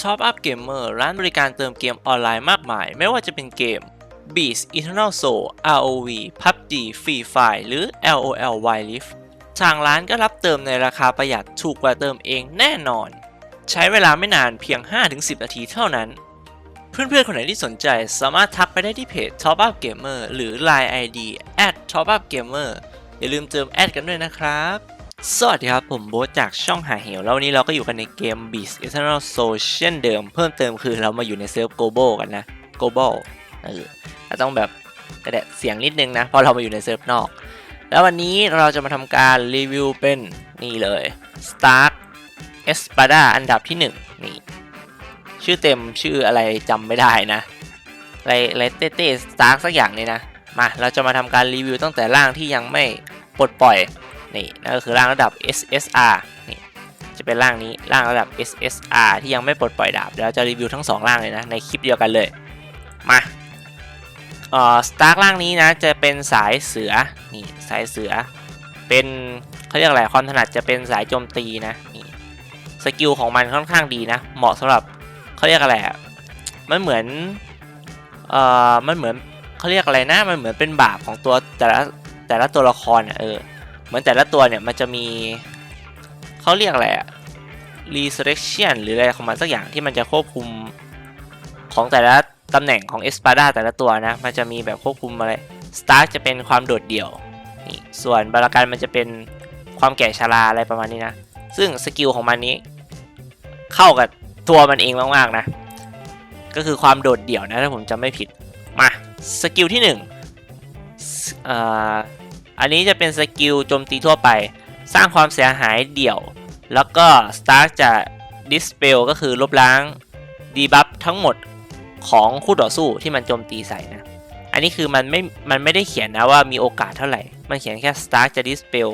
Top Up Gamer ร้านบริการเติมเกมออนไลน์มากมาย ไม่ว่าจะเป็นเกม Beast Eternal Soul ROV PUBG Free Fire หรือ LOL Wild Rift ทางร้านก็รับเติมในราคาประหยัดถูกกว่าเติมเองแน่นอน ใช้เวลาไม่นานเพียง 5-10 นาทีเท่านั้น เพื่อนๆ คนไหนที่สนใจสามารถทักไปได้ที่เพจ Top Up Gamer หรือ Line ID @Top Up Gamer อย่าลืมเติมแอดกันด้วยนะครับ สวัสดีครับ ผมโบ๊ทจากช่องหาเหวแล้ววันนี้เราก็อยู่กันในเกม Beast Eternal Soul เช่นเดิม เพิ่มเติมคือเรามาอยู่ในเซิร์ฟ Global กันนะ Global เออเราต้องแบบกระแดะเสียงนิดนึงนะ เพราะเรามาอยู่ในเซิร์ฟนอก แล้ววันนี้เราจะมาทำการรีวิวเป็นนี่เลย Stark Espada อันดับที่ 1 นี่ ชื่อเต็มชื่ออะไรจำไม่ได้นะไรไรเต้เต้สตาร์สักอย่างนี่นะ มาเราจะมาทำการรีวิวตั้งแต่ร่างที่ยังไม่ปลดปล่อย นี่นั่นก็คือร่างระดับ SSR นี่จะเป็นร่างนี้ร่างระดับ SSR ที่ยังไม่ปลดปล่อยดาบเดี๋ยวจะรีวิวทั้ง 2 ร่างเลยนะในคลิปเดียวกันเลย มาเอ่อสตาร์ร่างนี้นะจะเป็นสายเสือนี่สายเสือ เป็นเขาเรียกอะไรความถนัดจะเป็นสายโจมตีนะนี่สกิลของมันค่อนข้างดีนะ เหมาะสำหรับเขาเรียกอะไรอะมันเหมือนเอ่อมันเหมือนเขาเรียกอะไรนะมันเหมือนเป็นบาปของตัวแต่ละแต่ละตัวละครอะเออ เหมือนแต่ละตัวเนี่ยมันจะมีเขาเรียกอะไรอะ resurrection หรืออะไรของมันสักอย่างที่มันจะควบคุมของแต่ละตำแหน่งของ Espada แต่ละตัวนะ มันจะมีแบบควบคุมอะไร Stark จะเป็นความโดดเดี่ยวนี่ส่วนบารากันมันจะเป็นความแก่ชราอะไรประมาณนี้นะ ซึ่งสกิลของมันนี้ เข้ากับตัวมันเองมากๆนะ ก็คือความโดดเดี่ยวนะถ้าผมจำไม่ผิด มา สกิลที่หนึ่ง อันนี้จะเป็นสกิลโจมตีทั่วไป สร้างความเสียหายเดี่ยว แล้วก็ Stark จะ Dispel ก็คือลบล้าง Debuff ทั้งหมดของคู่ต่อสู้ที่มันโจมตีใส่นะ อันนี้คือมันไม่ มันไม่ได้เขียนนะว่ามีโอกาสเท่าไหร่ มันเขียนแค่ Stark จะ Dispel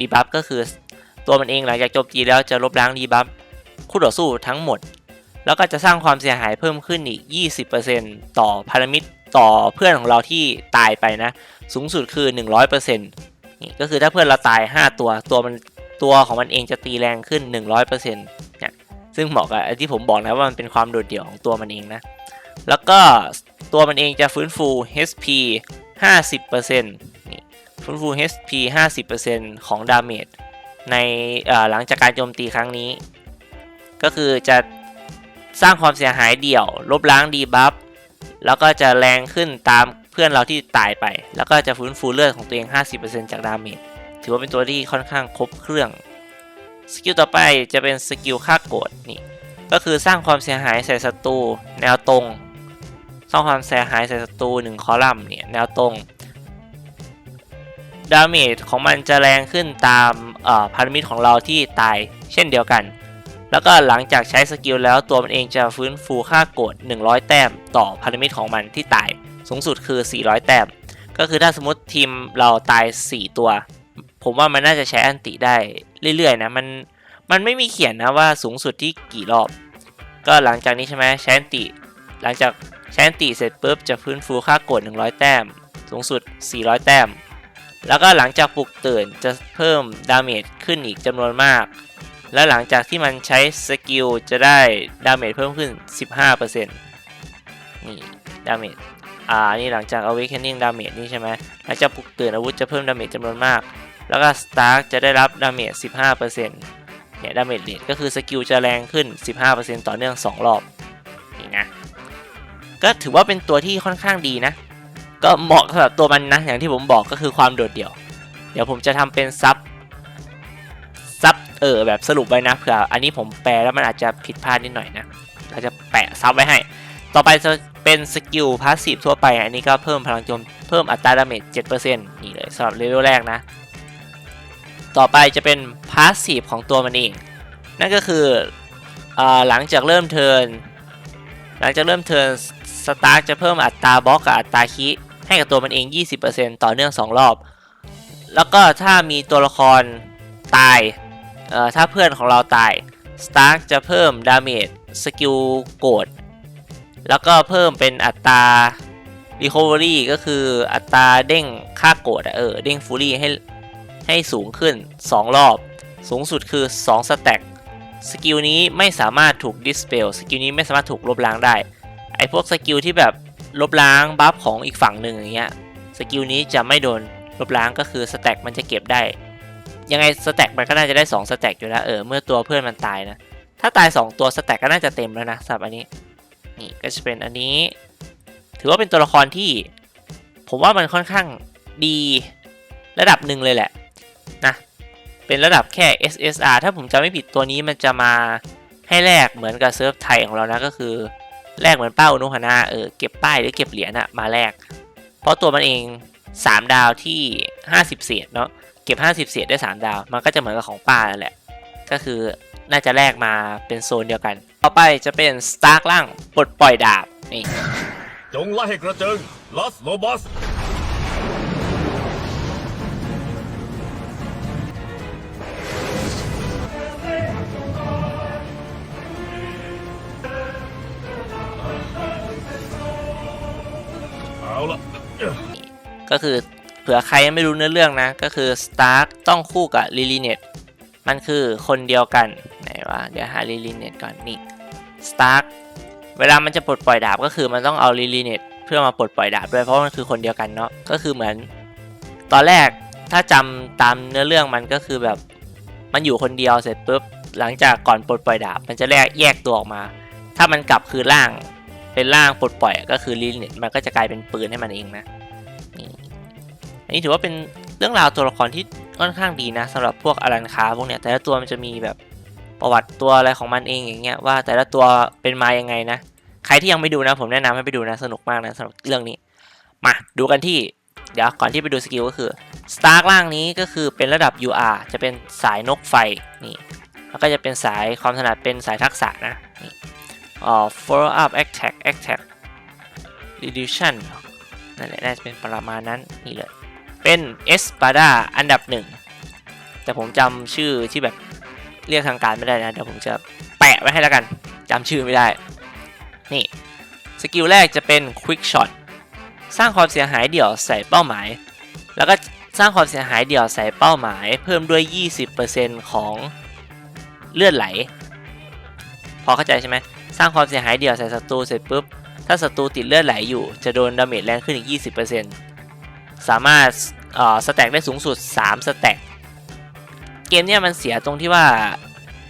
Debuff ก็คือตัวมันเองหลังจากโจมตีแล้วจะลบล้าง Debuff คู่ต่อสู้ทั้งหมด แล้วก็จะสร้างความเสียหายเพิ่มขึ้นอีก 20%ต่อพารามิตร ต่อเพื่อนของเราที่ตายไปนะ สูงสุดคือ 100%นี่ก็คือถ้าเพื่อนเราตาย 5 ตัวตัวมันตัวของมันเองจะตีแรงขึ้น 100%เนี่ยซึ่งเหมาะกับที่ผมบอกนะว่ามันเป็นความโดดเดี่ยวของตัวมันเองนะ แล้วก็ตัวมันเองจะฟื้นฟู HP 50%นี่ฟื้นฟู HP 50%ของดาเมจในหลังจากการโจมตีครั้งนี้ ก็คือจะสร้างความเสียหายเดี่ยว ลบล้างดีบัฟ แล้วก็จะแรงขึ้นตามเพื่อนเราที่ตายไป แล้วก็จะฟื้นฟูเลือดของตัวเอง 50%จากดาเมจถือว่าเป็นตัวที่ค่อนข้างครบเครื่องสกิลต่อไปจะเป็นสกิลฆ่าโกรธนี่ก็คือสร้างความเสียหายใส่ศัตรูแนวตรง สร้างความเสียหายใส่ศัตรู1คอลัมน์เนี่ยแนวตรงดาเมจของมันจะแรงขึ้นตามพันธมิตรของเราที่ตายเช่นเดียวกัน แล้วก็หลังจากใช้สกิลแล้วตัวมันเองจะฟื้นฟูค่าโกรธ100 แต้ม ต่อพันธมิตรของมันที่ตายสูงสุดคือ 400 แต้ม ก็คือถ้าสมมติทีมเราตาย 4 ตัว ผมว่ามันน่าจะใช้อันติได้เรื่อยๆนะมันมันไม่มีเขียนนะว่าสูงสุดที่กี่รอบ ก็หลังจากนี้ใช่ไหมใช้อันติ หลังจากใช้อันติเสร็จปุ๊บจะฟื้นฟูค่าโกรธ100 แต้ม สูงสุด 400 แต้ม แล้วก็หลังจากปลุกตื่นจะเพิ่มดาเมจขึ้นอีกจำนวนมาก และหลังจากที่มันใช้สกิลจะได้ดาเมจเพิ่มขึ้น 15%นี่ดาเมจอ่า นี่หลังจาก awakening damage นี่ใช่ไหมหลังจากปลุกตื่นอาวุธจะเพิ่มดาเมจจำนวนมาก แล้วก็ stark จะได้รับดาเมจ 15%เนี่ยดาเมจเรทก็คือสกิลจะแรงขึ้น 15%ต่อเนื่อง 2 รอบ นี่นะ ก็ถือว่าเป็นตัวที่ค่อนข้างดีนะ ก็เหมาะสำหรับตัวมันนะ อย่างที่ผมบอกก็คือความโดดเดี่ยว เดี๋ยวผมจะทำเป็นซับ เออแบบสรุปไว้นะเผื่ออันนี้ผมแปลแล้วมันอาจจะผิดพลาดนิดหน่อยนะเราจะแปะซับไว้ให้ ต่อไปจะเป็นสกิลพาสซีฟทั่วไป อันนี้ก็เพิ่มพลังโจมเพิ่มอัตราดาเมจ7%นี่เลยสำหรับเลเวลแรกนะ ต่อไปจะเป็นพาสซีฟของตัวมันเอง นั่นก็คืออหลังจากเริ่มเทิร์นหลังจากเริ่มเทิร์นสตาร์จะเพิ่มอัตราบล็อกกับอัตราคิให้กับตัวมันเอง 20%ต่อเนื่อง 2 รอบ แล้วก็ถ้ามีตัวละครตาย เอ่อถ้าเพื่อนของเราตาย Stark จะเพิ่มดาเมจสกิลโกรธแล้วก็เพิ่มเป็นอัตรา Recovery ก็คืออัตราเด้งค่าโกรธเออเด้งฟูรี่ให้ให้สูงขึ้น 2 รอบ สูงสุดคือ 2 สแต็กสกิลนี้ไม่สามารถถูก dispel สกิลนี้ไม่สามารถถูกลบล้างได้ ไอพวกสกิลที่แบบลบล้างบัฟของอีกฝั่งหนึ่งอย่างเงี้ยสกิลนี้จะไม่โดนลบล้างก็คือสแต็กมันจะเก็บได้ ยังไงสแต็กมันก็น่าจะได้2สแต็กอยู่แล้วเออเมื่อตัวเพื่อนมันตายนะ ถ้าตาย 2 ตัวสแต็กก็น่าจะเต็มแล้วนะสำหรับอันนี้ นี่ก็จะเป็นอันนี้ ถือว่าเป็นตัวละครที่ ผมว่ามันค่อนข้างดีระดับหนึ่งเลยแหละนะเป็นระดับแค่ SSR ถ้าผมจำไม่ผิดตัวนี้มันจะมาให้แลกเหมือนกับเซิร์ฟไทยของเรานะก็คือแลกเหมือนเป้านุฮานาเออเก็บป้ายหรือเก็บเหรียญอะมาแลกเพราะตัวมันเอง 3 ดาวที่ 50 เศษเนาะ ก็บ 50 เศษได้ 3 ดาว มันก็จะเหมือนกับของป้านั่นแหละ ก็คือน่าจะแลกมาเป็นโซนเดียวกัน ต่อไปจะเป็นสตาร์กล่างปลดปล่อยดาบ นี่ จงไล่ให้กระเจิงลอสโลบัสเอาละก็คือ เผื่อใครยังไม่รู้เนื้อเรื่องนะ ก็คือ Stark ต้องคู่กับ l i l y n e t มันคือคนเดียวกันไหนวะเดี๋ยวหา l i l y n e t ก่อนนี่ Stark เวลามันจะปลดปล่อยดาบก็คือมันต้องเอา l i l y n e t เพื่อมาปลดปล่อยดาบด้วยเพราะมันคือคนเดียวกันเนาะก็คือเหมือน ตอนแรกถ้าจำตามเนื้อเรื่องมันก็คือแบบมันอยู่คนเดียวเสร็จปุ๊บหลังจากก่อนปลดปล่อยดาบ มันจะแยกแยกตัวออกมา ถ้ามันกลับคือร่างเป็นร่างปลดปล่อยก็คือ l i l y n e t มันก็จะกลายเป็นปืนให้มันเองนะ อันนี้ถือว่าเป็นเรื่องราวตัวละครที่ค่อนข้างดีนะสำหรับพวกอลันคาพวกเนี้ยแต่ละตัวมันจะมีแบบประวัติตัวอะไรของมันเองอย่างเงี้ยว่าแต่ละตัวเป็นมายังไงนะ ใครที่ยังไม่ดูนะ ผมแนะนำให้ไปดูนะสนุกมากนะสำหรับเรื่องนี้ มาดูกันที่เดี๋ยวก่อนที่ไปดูสกิลก็คือสตาร์กล่างนี้ก็คือเป็นระดับ UR จะเป็นสายนกไฟนี่แล้วก็จะเป็นสายความถนัดเป็นสายทักษะนะนี่อ๋อ follow up attack attack reduction นั่นแหละน่าจะเป็นประมาณนั้นนี่เลย เป็นเอสปาดาอันดับหนึ่งแต่ผมจำชื่อที่แบบเรียกทางการไม่ได้นะเดี๋ยวผมจะแปะไว้ให้แล้วกันจำชื่อไม่ได้ นี่ สกิลแรกจะเป็น Quick Shot สร้างความเสียหายเดี่ยวใส่เป้าหมาย แล้วก็สร้างความเสียหายเดี่ยวใส่เป้าหมาย เพิ่มด้วย 20%ของเลือดไหล พอเข้าใจใช่ไหมสร้างความเสียหายเดี่ยวใส่ศัตรูเสร็จปุ๊บ ถ้าศัตรูติดเลือดไหลอยู่ จะโดนดาเมจแรงขึ้นอีก 20% สามารถสแต็กได้สูงสุด 3 สแต็กเกมเนี้ยมันเสียตรงที่ว่า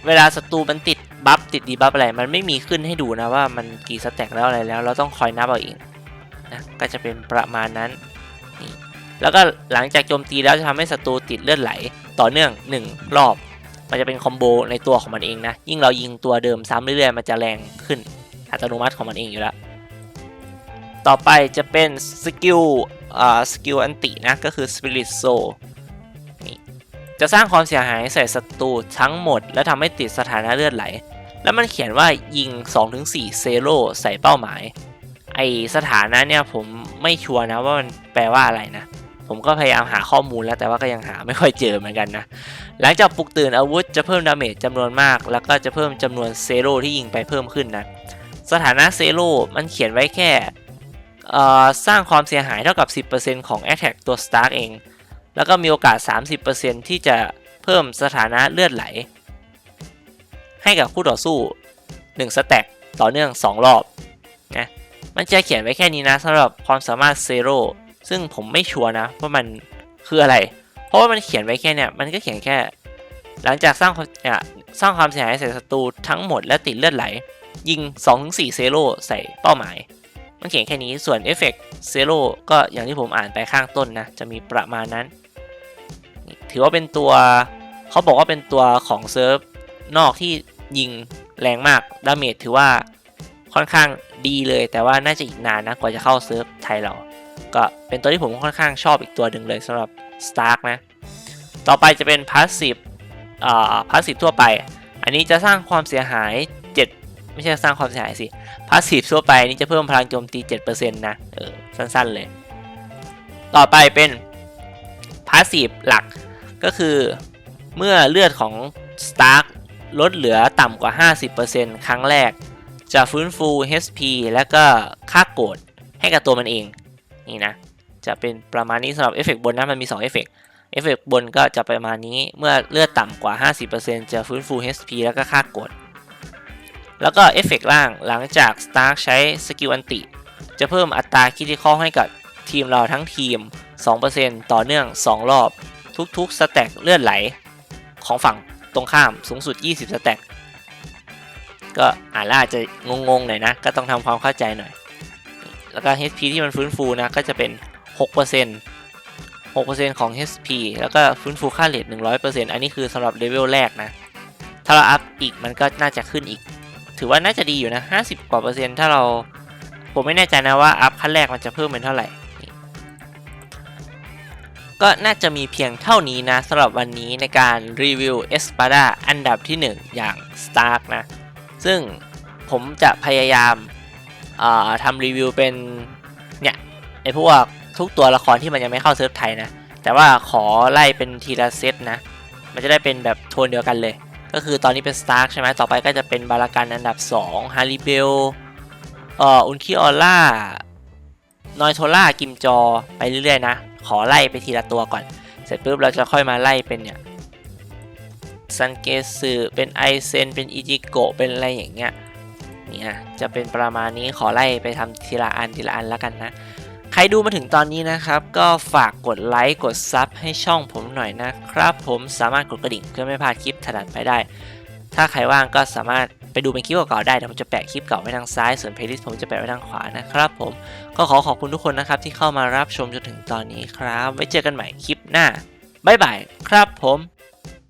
เวลาศัตรูมันติดบัฟติดดีบัฟอะไร มันไม่มีขึ้นให้ดูนะว่ามันกี่สแต็กแล้วอะไรแล้ว เราต้องคอยนับเอาเองนะก็จะเป็นประมาณนั้นนี่แล้วก็หลังจากโจมตีแล้วจะทำให้ศัตรูติดเลือดไหล ต่อเนื่อง 1 รอบ มันจะเป็นคอมโบในตัวของมันเองนะ ยิ่งเรายิงตัวเดิมซ้ำเรื่อยๆ มันจะแรงขึ้นอัตโนมัติของมันเองอยู่แล้ว ต่อไปจะเป็นสกิลอ่าสกิลอันตินะก็คือ Spirit Soul นี่จะสร้างความเสียหายใส่ศัตรูทั้งหมด และทำให้ติดสถานะเลือดไหล แล้วมันเขียนว่ายิง 2-4เซโร่ใส่เป้าหมาย ไอสถานะเนี่ยผมไม่ชัวร์นะว่ามันแปลว่าอะไรนะผมก็พยายามหาข้อมูลแล้วแต่ว่าก็ยังหาไม่ค่อยเจอเหมือนกันนะ หลังจากปลุกตื่นอาวุธจะเพิ่มดาเมจจำนวนมาก แล้วก็จะเพิ่มจำนวนเซโร่ที่ยิงไปเพิ่มขึ้นนะ สถานะเซโร่มันเขียนไว้แค่ สร้างความเสียหายเท่ากับ 10%ของ Attack ตัว Stark เอง แล้วก็มีโอกาส 30%ที่จะเพิ่มสถานะเลือดไหล ให้กับคู่ต่อสู้ 1 สแต็กต่อเนื่อง 2 รอบนะมันจะเขียนไว้แค่นี้นะสำหรับความสามารถเซโร่ซึ่งผมไม่ชัวร์นะว่ามันคืออะไร เพราะว่ามันเขียนไว้แค่เนี่ยมันก็เขียนแค่ หลังจากสร้างสร้างความเสียหายใส่ศัตรูทั้งหมดและติดเลือดไหล ยิง 2-4 เซโร่ใส่เป้าหมาย มันเขียนแค่นี้ส่วนเอฟเฟกต์เซโร่ก็อย่างที่ผมอ่านไปข้างต้นนะ จะมีประมาณนั้น ถือว่าเป็นตัวเขาบอกว่าเป็นตัวของเซิร์ฟนอกที่ยิงแรงมาก ดาเมจถือว่าค่อนข้างดีเลย แต่ว่าน่าจะอีกนานนะ กว่าจะเข้าเซิร์ฟไทยเรา ก็เป็นตัวที่ผมค่อนข้างชอบอีกตัวหนึ่งเลยสำหรับ Stark นะ ต่อไปจะเป็นพาสซีฟอ่าพาสซีฟทั่วไป อันนี้จะสร้างความเสียหาย ไม่ใช่สร้างความเสียหายสิพาสซีฟทั่วไปนี่จะเพิ่มพลังโจมตี 7%นะ เออ สั้นๆเลย ต่อไปเป็นพาสซีฟหลักก็คือเมื่อเลือดของ Stark ลดเหลือต่ำกว่า 50%ครั้งแรก จะฟื้นฟู HP และก็ค่าโกรธให้กับตัวมันเอง นี่นะ จะเป็นประมาณนี้สำหรับเอฟเฟกต์บนนะมันมี2เอฟเฟกต์เอฟเฟกต์บนก็จะประมาณนี้เมื่อเลือดต่ำกว่า 50%จะฟื้นฟู HP แล้วก็ค่ากด แล้วก็เอฟเฟกต์ล่างหลังจาก Stark ใช้สกิลอันติ จะเพิ่มอัตราคิติคอให้กับทีมเราทั้งทีม 2%ต่อเนื่อง 2 รอบ ทุกๆสแต็กเลือดไหล ของฝั่งตรงข้ามสูงสุด 20 สแต็กก็อ่านแล้วอาจจะงงๆหน่อยนะ ก็ต้องทำความเข้าใจหน่อย แล้วก็ HP ที่มันฟื้นฟูนะ ก็จะเป็น 6% 6%ของ HP แล้วก็ฟื้นฟูค่าเลท100%อันนี้คือสำหรับเลเวลแรกนะ ถ้าเราอัพอีกมันก็น่าจะขึ้นอีก ถือว่าน่าจะดีอยู่นะ 50 กว่าเปอร์เซ็นต์ถ้าเรา ผมไม่แน่ใจนะว่าอัพขั้นแรกมันจะเพิ่มเป็นเท่าไหร่ ก็น่าจะมีเพียงเท่านี้นะสำหรับวันนี้ในการรีวิว e s p a d a อันดับที่ 1 อย่าง Stark นะ ซึ่งผมจะพยายามทำรีวิวเป็นเนี่ยไอพวกทุกตัวละครที่มันยังไม่เข้าเซิร์ฟไทยนะ แต่ว่าขอไล่เป็นทีละเซตนะ มันจะได้เป็นแบบโทนเดียวกันเลย ก็คือตอนนี้เป็น Stark ใช่ไหมต่อไปก็จะเป็นบารากันอันดับ2ฮาริเบลเอ่ออุนคิออล่านอยโทล่ากิมจอไปเรื่อยๆนะ ขอไล่ไปทีละตัวก่อน เสร็จปุ๊บเราจะค่อยมาไล่เป็นเนี่ยซันเกสึเป็นไอเซนเป็นอิจิโกะเป็นอะไรอย่างเงี้ยเนี่ยจะเป็นประมาณนี้ขอไล่ไปทำทีละอันทีละอันแล้วกันนะ ใครดูมาถึงตอนนี้นะครับ ก็ฝากกดไลค์กดซับให้ช่องผมหน่อยนะครับ ผมสามารถกดกระดิ่งเพื่อไม่พลาดคลิปถัดไปได้ ถ้าใครว่างก็สามารถไปดูเป็นคลิปเก่าๆได้เดี๋ยวผมจะแปะคลิปเก่าไว้ทางซ้าย ส่วนเพลย์ลิสต์ผมจะแปะไว้ทางขวานะครับ ผมก็ขอขอบคุณทุกคนนะครับที่เข้ามารับชมจนถึงตอนนี้ครับ ไว้เจอกันใหม่คลิปหน้าบ๊ายบายครับผม